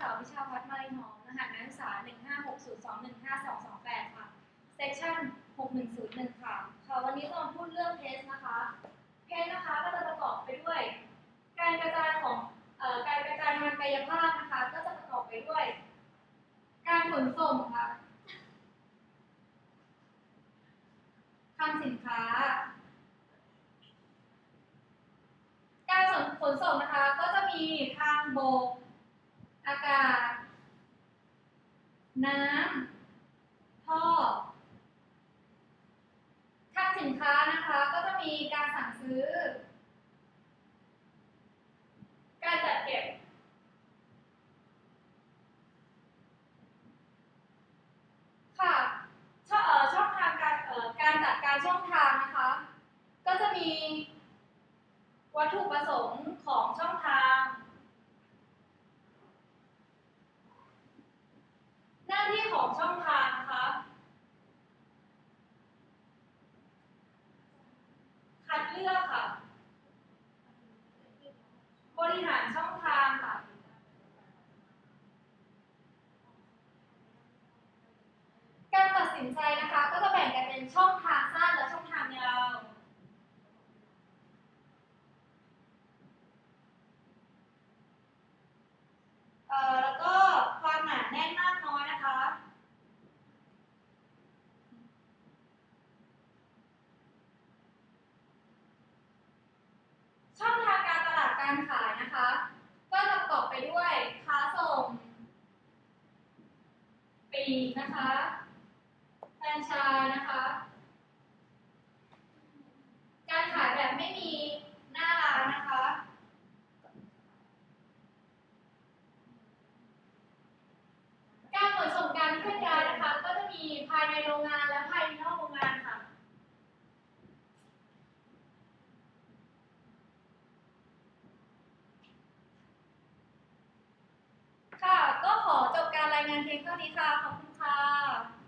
สาววิชาพัฒน์มารินหอมรหัสนักศึกษา 15602152228 ค่ะเซสชั่น6101 ค่ะ ค่ะ วันนี้เราพูดเรื่องเทสนะคะเทสนะคะก็จะประกอบไปด้วย การกระจายของออการกระจายทางกายภาพนะคะ ก็จะประกอบไปด้วย การขนส่งค่ะทางสินค้า การขนส่งนะคะก็จะมีทางบก อากาศ น้ำท่อทางสินค้านะคะก็จะมีการสั่งซื้อ การจัดเก็บ ค่ะช่องเอ่อช่องทางการการจัดการช่องทางนะคะ ก็จะมีวัตถุประสงค์ของช่องทาง หน้าที่ของ ช่องทางนะคะ คัดเลือกค่ะ บริหารช่องทางค่ะ การตัดสินใจนะคะ ก็จะแบ่งกันเป็นช่องทางสั้นและช่องทางยาว เอ่อแล้วก็ความหนาแน่นมากน้อยนะคะ ช่องทาง การขายนะคะ ก็จะประกอบไปด้วยค้าส่งปีนะคะแฟรนไชส์นะคะ งานเพลงเท่านี้ค่ะ ขอบคุณค่ะ